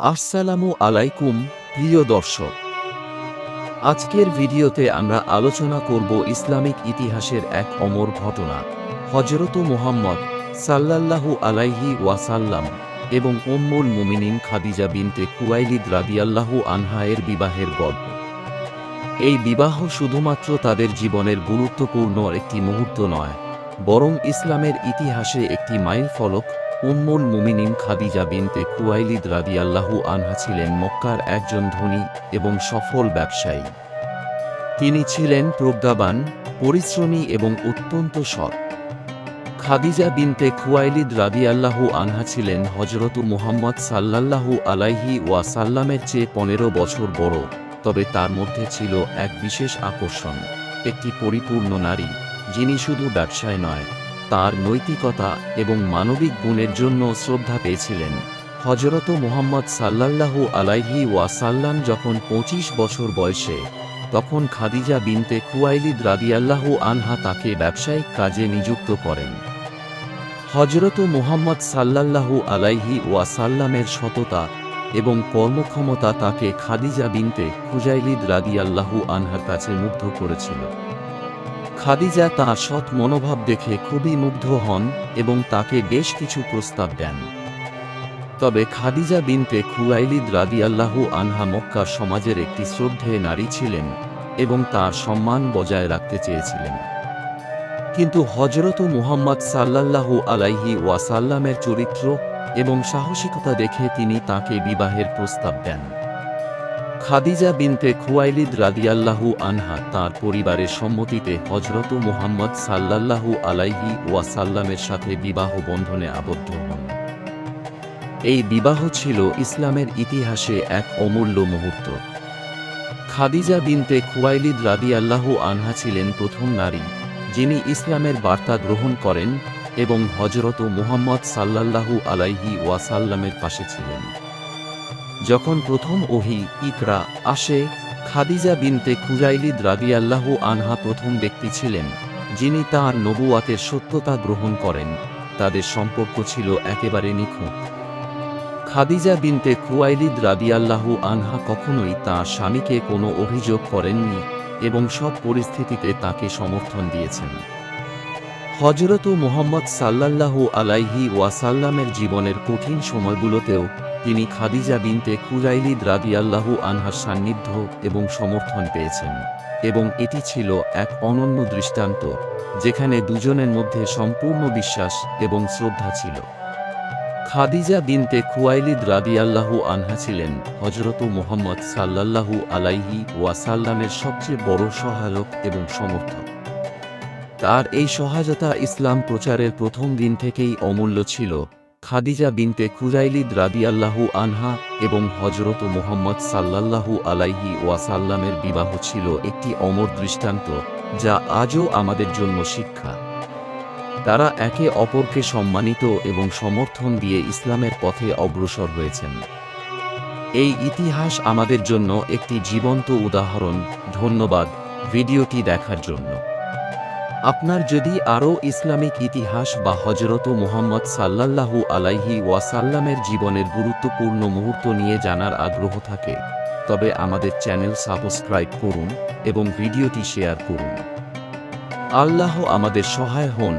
আসসালামু আলাইকুম, প্রিয় দর্শক। আজকের ভিডিওতে আমরা আলোচনা করব ইসলামিক ইতিহাসের এক অমর ঘটনা হজরত মুহাম্মদ সাল্লাল্লাহু আলাইহি ওয়াসাল্লাম এবং উম্মুল মুমিনিন খাদিজা বিনতে কুয়াইলিদ রাদিয়াল্লাহু আনহায়ের বিবাহের গল্প। এই বিবাহ শুধুমাত্র তাদের জীবনের গুরুত্বপূর্ণ একটি মুহূর্ত নয়, বরং ইসলামের ইতিহাসে একটি মাইল ফলক উম্মুল মুমিনিন খাদিজা বিনতে কুয়াইলিদ রাদিয়াল্লাহু আনহা ছিলেন মক্কার একজন ধনী এবং সফল ব্যবসায়ী। তিনি ছিলেন প্রজ্ঞাবান, পরিশ্রমী এবং অত্যন্ত সৎ। খাদিজা বিনতে খুয়াইলিদ রাদিয়াল্লাহু আনহা ছিলেন হজরত মুহাম্মদ সাল্লাল্লাহু আলাইহি ওয়াসাল্লামের চেয়ে পনেরো বছর বড়, তবে তার মধ্যে ছিল এক বিশেষ আকর্ষণ, একটি পরিপূর্ণ নারী, যিনি শুধু ব্যবসায় নয় তার নৈতিকতা এবং মানবিক গুণের জন্য শ্রদ্ধা পেয়েছিলেন। হজরত মুহাম্মদ সাল্লাল্লাহু আলাইহি ওয়াসাল্লাম যখন পঁচিশ বছর বয়সে, তখন খাদিজা বিনতে কুয়াইলিদ রাদিয়াল্লাহু আনহা তাকে ব্যবসায়িক কাজে নিযুক্ত করেন। হজরত মুহাম্মদ সাল্লাল্লাহু আলাইহি ওয়াসাল্লামের সততা এবং কর্মক্ষমতা তাকে খাদিজা বিনতে খুজাইলিদ রাদিয়াল্লাহু আনহার কাছে মুগ্ধ করেছিল। খাদিজা তাঁর সৎ মনোভাব দেখে খুবই মুগ্ধ হন এবং তাকে বেশ কিছু প্রস্তাব দেন। তবে খাদিজা বিনতে খুয়াইলিদ রাদিয়াল্লাহু আনহা মক্কা সমাজের একটি শ্রদ্ধেয় নারী ছিলেন এবং তার সম্মান বজায় রাখতে চেয়েছিলেন। কিন্তু হজরত মুহাম্মদ সাল্লাল্লাহু আলাইহি ওয়াসাল্লামের চরিত্র এবং সাহসিকতা দেখে তিনি তাকে বিবাহের প্রস্তাব দেন। খাদিজা বিনতে খুয়াইলিদ রাদিয়াল্লাহু আনহা তার পরিবারের সম্মতিতে হজরত মুহাম্মদ সাল্লাল্লাহু আলাইহি ওয়াসাল্লামের সাথে বিবাহ বন্ধনে আবদ্ধ হন। এই বিবাহ ছিল ইসলামের ইতিহাসে এক অমূল্য মুহূর্ত। খাদিজা বিনতে খুয়াইলিদ রাদিয়াল্লাহু আনহা ছিলেন প্রথম নারী, যিনি ইসলামের বার্তা গ্রহণ করেন এবং হজরত মুহাম্মদ সাল্লাল্লাহু আলাইহি ওয়াসাল্লামের পাশে ছিলেন। যখন প্রথম ওহি ইকরা আসে, খাদিজা বিনতে খুজাইলিদ রাদিয়াল্লাহু আনহা প্রথম ব্যক্তি ছিলেন, যিনি তাঁর নবুয়াতের সত্যতা গ্রহণ করেন। তাদের সম্পর্ক ছিল একেবারে নিখুঁত। খাদিজা বিনতে খুয়াইলিদ রাদিয়াল্লাহু আনহা কখনোই তাঁর স্বামীকে কোনো অভিযোগ করেননি এবং সব পরিস্থিতিতে তাকে সমর্থন দিয়েছেন। হজরত মোহাম্মদ সাল্লাল্লাহু আলাইহি ওয়াসাল্লামের জীবনের কঠিন সময়গুলোতেও তিনি খাদিজা বিনতে কুরাইলিদ রাদিয়াল্লাহু আনহার সান্নিধ্য এবং সমর্থন পেয়েছেন, এবং এটি ছিল এক অনন্য দৃষ্টান্ত, যেখানে দুজনের মধ্যে সম্পূর্ণ বিশ্বাস এবং শ্রদ্ধা ছিল। খাদিজা বিনতে খুয়াইলিদ রাদিয়াল্লাহু আনহা ছিলেন হজরত মোহাম্মদ সাল্লাল্লাহু আলাইহি ওয়াসাল্লামের সবচেয়ে বড় সহায়ক এবং সমর্থক। তার এই সহায়তা ইসলাম প্রচারের প্রথম দিন থেকেই অমূল্য ছিল খাদিজা বিনতে খুজাইলিদ রাদিয়াল্লাহু আনহা এবং হজরত মুহাম্মদ সাল্লাল্লাহু আলাইহি ওয়াসাল্লামের বিবাহ ছিল একটি অমর দৃষ্টান্ত, যা আজও আমাদের জন্য শিক্ষা। তারা একে অপরকে সম্মানিত এবং সমর্থন দিয়ে ইসলামের পথে অগ্রসর হয়েছেন। এই ইতিহাস আমাদের জন্য একটি জীবন্ত উদাহরণ, ধন্যবাদ, ভিডিওটি দেখার জন্য। আপনার যদি আরও ইসলামিক ইতিহাস বা হজরত মোহাম্মদ সাল্লাল্লাহু আলাইহি ওয়াসাল্লামের জীবনের গুরুত্বপূর্ণ মুহূর্ত নিয়ে জানার আগ্রহ থাকে, তবে আমাদের চ্যানেল সাবস্ক্রাইব করুন এবং ভিডিওটি শেয়ার করুন। আল্লাহ আমাদের সহায় হন।